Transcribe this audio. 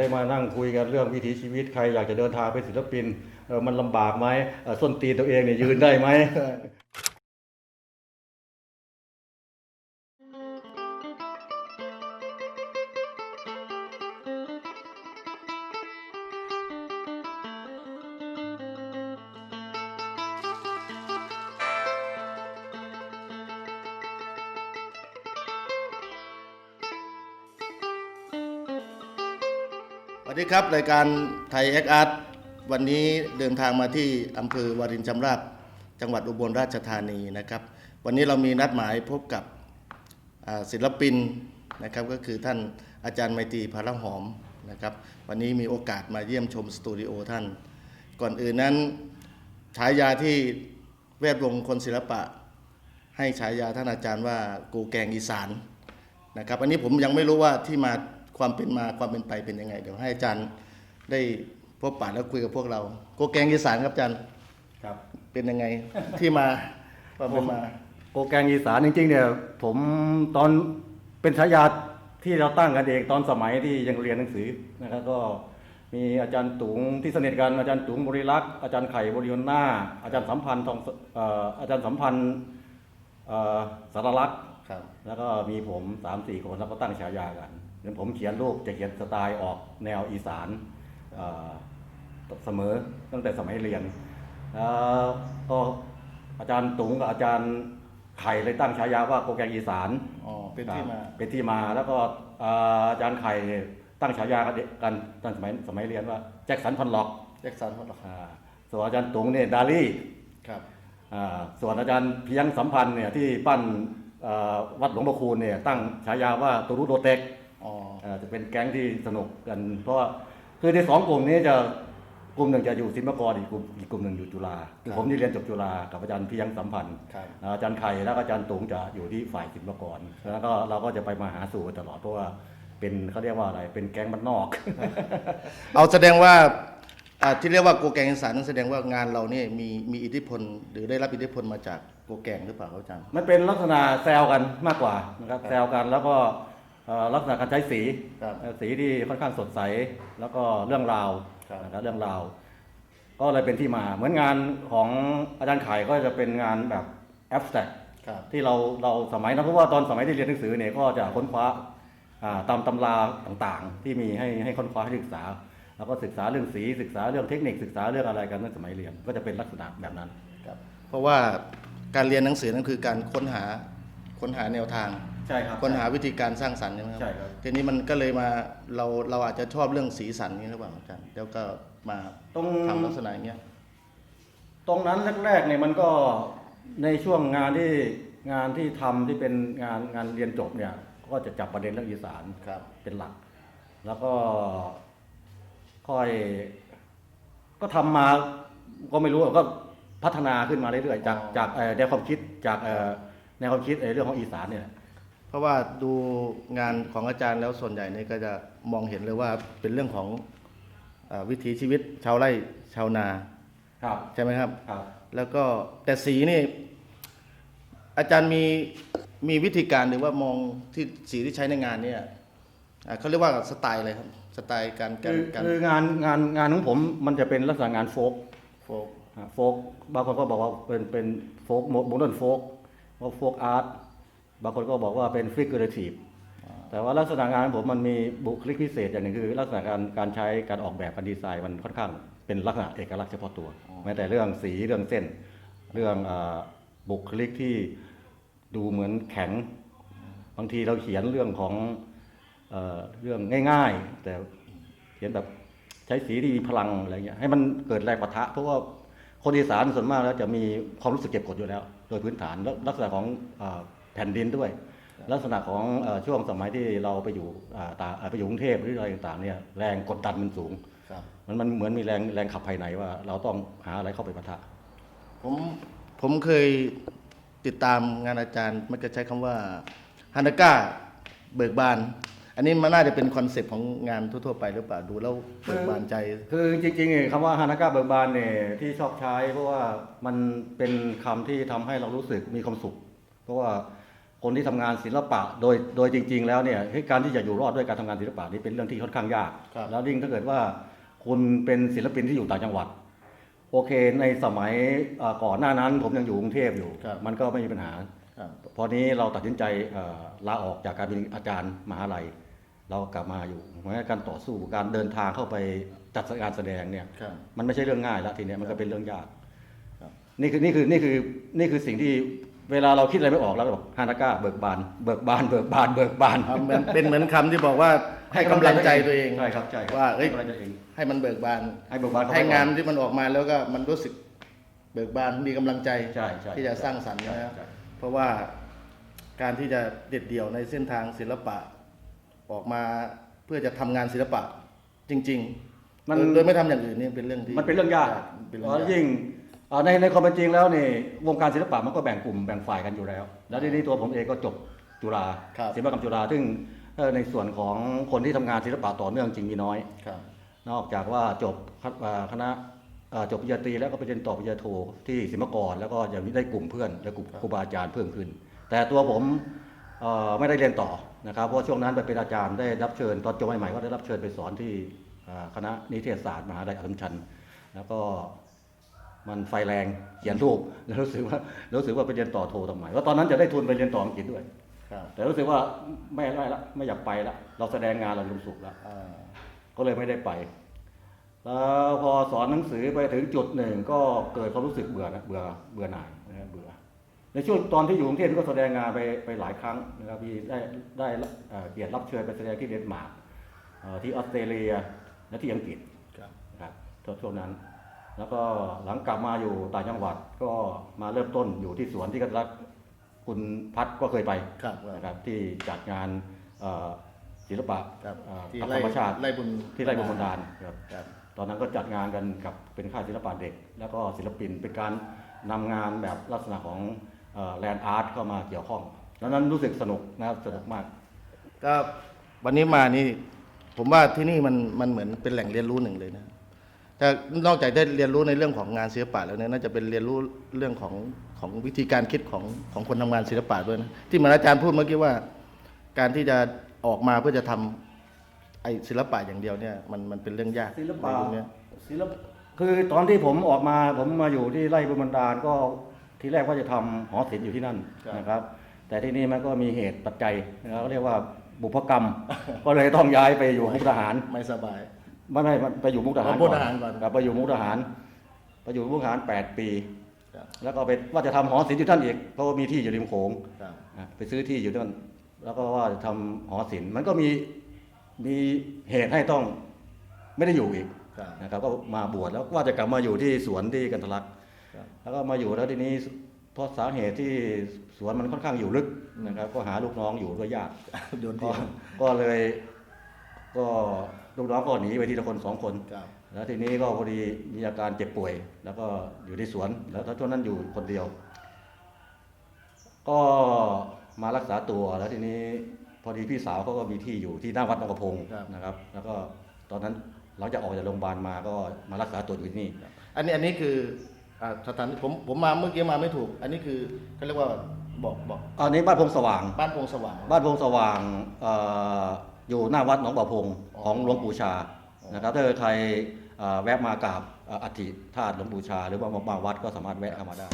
ได้มานั่งคุยกันเรื่องวิถีชีวิตใครอยากจะเดินทางเป็นศิลปินมันลำบากไหมส้นตีนตัวเองเนี่ยยืนได้ไหม วัสดีครับรายการไทยแอคอาร์ตวันนี้เดินทางมาที่อำเภอวารินชำราบจังหวัดอุบลราชธานีนะครับ วันนี้เรามีนัดหมายพบกับศิลปินนะครับก็คือท่านอาจารย์ไมตรีพาระหอมนะครับวันนี้มีโอกาสมาเยี่ยมชมสตูดิโอท่าน ก่อนอื่นนั้นฉายาที่แวดวงคนศิลปะ ให้ฉายาท่านอาจารย์ว่ากูแกงอีสานนะครับอันนี้ผมยังไม่รู้ว่าที่มา ความเป็นมาความเป็นไปเป็นยังไง เดี๋ยวให้อาจารย์ได้พบปะแล้วคุยกับพวกเรา โกแกงอีสานครับอาจารย์ครับเป็นยังไงที่มาความเป็นมาโกแกงอีสานจริงๆเนี่ยผมตอนเป็นฉายาที่เราตั้งกันเองตอนสมัยที่ยังเรียนหนังสือนะครับก็มีอาจารย์ตุงที่สนิทกันอาจารย์ตุงบริรักษ์อาจารย์ไข่บริยนหน้า อาจารย์สัมพันธ์ทองเอ่ออาจารย์สัมพันธ์เอ่อสารลักษณ์ ครับแล้วก็มีผมสามสี่คนแล้วก็ตั้งฉายากันเดี๋ยวผมเขียนรูปจะเขียนสไตล์ออกแนวอีสานเอ่อเสมอตั้งแต่สมัยเรียนแล้วก็อาจารย์ตุงกับอาจารย์ไข่เลยตั้งฉายาว่าโกแกงอีสานอ๋อเป็นที่มาเป็นที่มาแล้วก็เอ่ออาจารย์ไข่ตั้งฉายากันกันตอนสมัยสมัยเรียนว่าแจ็คสันพันล็อกแจ็คสันเขาหรออ่าส่วนอาจารย์ตุงเนี่ยดาลี่ครับอ่าส่วนอาจารย์เพียงสัมพันธ์เนี่ยที่ปั้นเอ่อ วัดหลวงพ่อคูณเนี่ยตั้งฉายาว่าตูรุโดเต็กอ๋อเอ่อจะเป็นแก๊งที่สนุกกัน เพราะว่าคือในสองกลุ่มนี้จะกลุ่มหนึ่งจะอยู่ศิลปากรอีกกลุ่มอีกกลุ่มหนึ่งอยู่จุฬาคือผมที่เรียนจบจุฬากับอาจารย์เพียงสัมพันธ์ครับอาจารย์ไข่แล้วก็อาจารย์ตุงจะอยู่ที่ฝ่ายศิลปากรแล้วก็เราก็จะไปมาหาสู่กันตลอดเพราะว่าเป็นเขาเรียกว่าอะไรเป็นแก๊งบ้านนอก เอาแสดงว่าอ่าที่เรียกว่าโกแกงอีสานนั่นแสดงว่างานเราเนี่ยมีมีอิทธิพลหรือได้รับอิทธิพลมาจาก โกแกงหรือเปล่าครับอาจารย์ มันเป็นลักษณะแซวกันมากกว่านะครับแซวกันแล้วก็เอ่อลักษณะการใช้สีครับเอ่อสีที่ค่อนข้างสดใส แล้วก็เรื่องราวครับ นะครับเรื่องราว ก็เลยเป็นที่มา เหมือนงานของอาจารย์ไข่ก็จะเป็นงานแบบแอบสแต็กครับ ที่เราเราสมัยนะเพราะว่าตอนสมัยที่เรียนหนังสือเนี่ยก็จะค้นคว้าอ่าตามตำราต่างๆ ที่มีให้ให้ค้นคว้าให้ศึกษา แล้วก็ศึกษาเรื่องสีศึกษาเรื่องเทคนิคศึกษาเรื่องอะไรกันในสมัยเรียนก็จะเป็นลักษณะแบบนั้น ครับเพราะว่า การเรียนหนังสือนั่นคือการค้นหาค้นหาแนวทาง ใช่ครับ ค้นหาวิธีการสร้างสรรค์ใช่ไหมครับใช่ครับ ทีนี้มันก็เลยมาเราเราอาจจะชอบเรื่องสีสันนี้หรือเปล่าอาจารย์แล้วก็มาตรง ทำลักษณะอย่างเงี้ย ตรงนั้นแรกๆเนี่ยมันก็ในช่วงงานที่งานที่ทำที่เป็นงานงานเรียนจบเนี่ยก็จะจับประเด็นเรื่องอีสานครับ เป็นหลัก แล้วก็ค่อย ก็ทำมาก็ไม่รู้ก็ พัฒนาขึ้นมาเรื่อยๆจากจากเอ่อแนวความคิดจากเอ่อแนวความคิดเอ่อเรื่องของอีสานเนี่ย เพราะว่าดูงานของอาจารย์แล้วส่วนใหญ่เนี่ยก็จะมองเห็นเลยว่าเป็นเรื่องของอาวิถีชีวิตชาวไร่ชาวนาครับใช่ไหมครับ ครับแล้วก็แต่สีนี่อาจารย์มีมีวิธีการหรือว่ามองที่สีที่ใช้ในงานเนี่ยอ่าเขาเรียกว่าสไตล์อะไรครับสไตล์การกาคืรอการคืองานงานงานของผมมันจะเป็นลักษณะงานโฟก โฟกอ่า โฟกบางคนก็บอกว่าเป็นเป็นโฟกโมเดิร์นโฟกว่าโฟกอาร์ตบางคนก็บอกว่าเป็นฟิกเกอร์ทีฟแต่ว่าลักษณะงานผมมันมีบุคลิกพิเศษอย่างหนึ่งคือ ลักษณะการการใช้การออกแบบการดีไซน์มันค่อนข้างเป็นลักษณะเอกลักษณ์เฉพาะตัว แม้แต่เรื่องสีเรื่องเส้น เรื่องอบุคลิกที่ดูเหมือนแข็ง บางทีเราเขียนเรื่องของเออเรื่องง่าย ๆ แต่เขียนแบบใช้สีที่มีพลังอะไรเงี้ยให้มันเกิดแรงปะทะเพราะว่า คนอีสานส่วนมากแล้วจะมีความรู้สึกเก็บกดอยู่แล้ว โดยพื้นฐานแล้วลักษณะของอาแผ่นดินด้วย ลักษณะของเออช่วงสมัยที่เราไปอยู่อ่าตาอ่าไปอยู่กรุงเทพหรืออะไรต่างๆเนี่ยแรงกดดันมันสูงครับมันมันเหมือนมีแรงแรงขับภายในว่า เราต้องหาอะไรเข้าไปปะทะผมผมเคยติดตามงานอาจารย์มันจะใช้คำว่าฮานาก้าเบิกบาน อันนี้มันน่าจะเป็นคอนเซปต์ของงานทั่วๆไปหรือเปล่าดูแล้วเบิกบานใจ คือจริงๆเนี่ยคำว่าฮานาก้าเบิกบานเนี่ยที่ชอบใช้ เพราะว่ามันเป็นคำที่ทำให้เรารู้สึกมีความสุข เพราะว่าคนที่ทำงานศิลปะโดยโดยจริง ๆ แล้วเนี่ยเฮ้ยการที่จะอยู่รอดด้วยการทำงานศิลปะนี่เป็นเรื่องที่ค่อนข้างยาก ครับ แล้วยิ่งถ้าเกิดว่าคุณเป็นศิลปินที่อยู่ต่างจังหวัด โอเคในสมัยเอ่อก่อนหน้านั้นผมยังอยู่กรุงเทพอยู่ ครับ มันก็ไม่มีปัญหาครับ พอนี้เราตัดสินใจเอ่อลาออกจากการเป็นอาจารย์มหาลัย เรากลับมาอยู่เพราะฉะนั้นการต่อสู้การเดินทางเข้าไปจัดการแสดงเนี่ยครับมันไม่ใช่เรื่องง่ายแล้วทีเนี้ยมันก็เป็นเรื่องยากครับนี่คือนี่คือนี่คือนี่คือสิ่งที่เวลาเราคิดอะไรไม่ออกแล้วเราบอกฮานาก้าเบิกบาน เบิกบาน เบิกบาน เบิกบานอ่าเหมือนเป็นเหมือนคำที่บอกว่าให้กำลังใจตัวเองใช่ครับใช่ครับว่าเอ้ยให้กำลังใจตัวเองให้มันเบิกบานให้เบิกบานเข้ไปให้งานก่อที่มันออกมาแล้วก็มันรู้สึกเบิกบานมีกำลังใจใช่ใช่ที่จะสร้างสรรค์ใช่นะใช่ เพราะว่าการที่จะเด็ดเดี่ยวในเส้นทางศิลปะ ออกมาเพื่อจะทำงานศิลปะจริงๆมัน โดยโดยไม่ทำอย่างอื่นนี่เป็นเรื่องที่มันเป็นเรื่องยากเป็นเพเรื่องราะยาก ยิ่งเอ่อในในความเป็นจริงแล้วนี่วงการศิลปะมันก็แบ่งกลุ่มแบ่งฝ่ายกันอยู่แล้ว แล้วทีนี้ตัวผมเองก็จบจุฬาครับ ศิลปกรรมจุฬาซึ่งเอ่อในส่วนของคนที่ทำงานศิลปะต่อเนื่องจริงมีน้อย ครับ นอกจากว่าจบคณะคณะเอ่อ จบปริญญาตรีแล้วก็ไปเรียนต่อปริญญาโทที่ศิลปากรแล้วก็ยังได้กลุ่มเพื่อนและกลุ่มครูบาอาจารย์เพิ่มขึ้น แต่ตัวผมไม่ได้เรียนต่อนะครับเพราะช่วงนั้นไปเป็นอาจารย์ได้รับเชิญตอนจบใหม่ๆก็ได้รับเชิญไปสอนที่คณะนิเทศศาสตร์มหาวิทยาลัยอัสสัมชัญแล้วก็มันไฟแรงเขียนรูปแล้วรู้สึกว่ารู้สึกว่าไปเรียนต่อโททำไมว่าะตอนนั้นจะได้ทุนไปเรียนต่ออังกฤษด้วยแต่รู้สึกว่าไม่ได้ละไม่อยากไปละเราแสดงงานเรามีความสุขแล้วก็เลยไม่ได้ไป แล้วพอสอนหนังสือไปถึงจุดหนึ่งก็เกิดความรู้สึกเบื่อนะเบื่อเบื่อหน่ายนะครับเบื่อ ในช่วงตอนที่อยู่กรุงเทพก็แสดงงานไปไปหลายครั้งนะครับพี่ได้ได้เอ่อเกียรติรับเชิญไปแสดงที่เดนมาร์กเอ่อที่ออสเตรเลียและที่อังกฤษครับนะครับช่วงนั้น แล้วก็หลังกลับมาอยู่ต่างจังหวัดก็มาเริ่มต้นอยู่ที่สวนที่กันรักคุณพัดก็เคยไปครับนะครับที่จัดงานเอ่อศิลปะครับเอ่อที่กับไร่ธรรมชาติไร่บุญที่ไร่บุญบันดาลครับครับ ตอนนั้นก็จัดงานกันกับเป็นค่ายศิลปะเด็ก แล้วก็ศิลปินเป็นการนำงานแบบลักษณะของแลนด์อาร์ตเข้ามาเกี่ยวข้องดังนั้นรู้สึกสนุกนะครับสนุกมากก็วันนี้มานี่ผมว่าที่นี่มันมันเหมือนเป็นแหล่งเรียนรู้หนึ่งเลยนะแต่นอกจากได้เรียนรู้ในเรื่องของงานศิลปะแล้วเนี่ยน่าจะเป็นเรียนรู้เรื่องของของวิธีการคิดของของคนทำงานศิลปะด้วยนะที่เหมือนอาจารย์พูดเมื่อกี้ว่า การที่จะออกมาเพื่อจะทำ ไอศิลปะอย่างเดียวเนี่ยมันมันเป็นเรื่องยากศิลปะ ในยุคเนี้ยศิลปคือตอนที่ผมออกมาผมมาอยู่ที่ไร่บุญบันดาลก็ทีแรกว่าจะทำหอศิลป์อยู่ที่นั่นครับนะครับ แต่ที่นี่มันก็มีเหตุปัจจัยนะครับเขาเรียกว่าบุพกรรม ก็เลยต้องย้ายไปอยู่มุกดาหารไม่สบายไม่ไม่ไม่ไปอยู่มุกดาหารอ๋อมุกดาหารก่อน ครับไปอยู่มุกดาหารไปอยู่มุกดาหารแปดปี ครับแล้วก็ไปว่าจะทำหอศิลป์อยู่ท่านอีกเพราะว่ามีที่อยู่ริมโขง ครับ อะไปซื้อที่อยู่นั่นแล้วก็ว่าจะทำหอศิลป์มันก็มี มีเหตุให้ต้องไม่ได้อยู่อีกครับนะครับก็มาบวชแล้วว่าจะกลับมาอยู่ที่สวนที่กันทะลักครับแล้วก็มาอยู่แล้วทีนี้เพราะสาเหตุที่สวนมันค่อนข้างอยู่ลึกนะครับ ก็หาลูกน้องอยู่ด้วยยากโดนก็ที่ก็เลย ก็ลูกน้องก็หนีไปทีละคนสองคนครับแล้วทีนี้ก็พอดีมีอาการเจ็บป่วย แล้วก็อยู่ที่สวน แล้วช่วงนั้นอยู่คนเดียว ก็มารักษาตัวแล้วทีนี้ พอดีพี่สาวเขาก็มีที่อยู่ที่หน้าวัดหนองกระพงครับ นะครับ แล้วก็ตอนนั้นหลังจากออกจากโรงพยาบาลมาก็มารักษาตัวอยู่ที่นี่ อันนี้อันนี้คืออ่าสถานผมผมมาเมื่อกี้มาไม่ถูก อันนี้คือเขาเรียกว่าบอกบอกอันนี้บ้านพงสว่าง บ้านโพงสว่าง บ้านพงสว่างเอ่ออยู่หน้าวัดหนองบ่อพงอ๋อของหลวงปู่ชาอ๋อ นะครับถ้าเกิดใครเอ่อแวะมากราบเอ่ออัฐิธาตุหลวงปู่ชา หรือว่ามาวัดก็สามารถแวะเข้ามาได้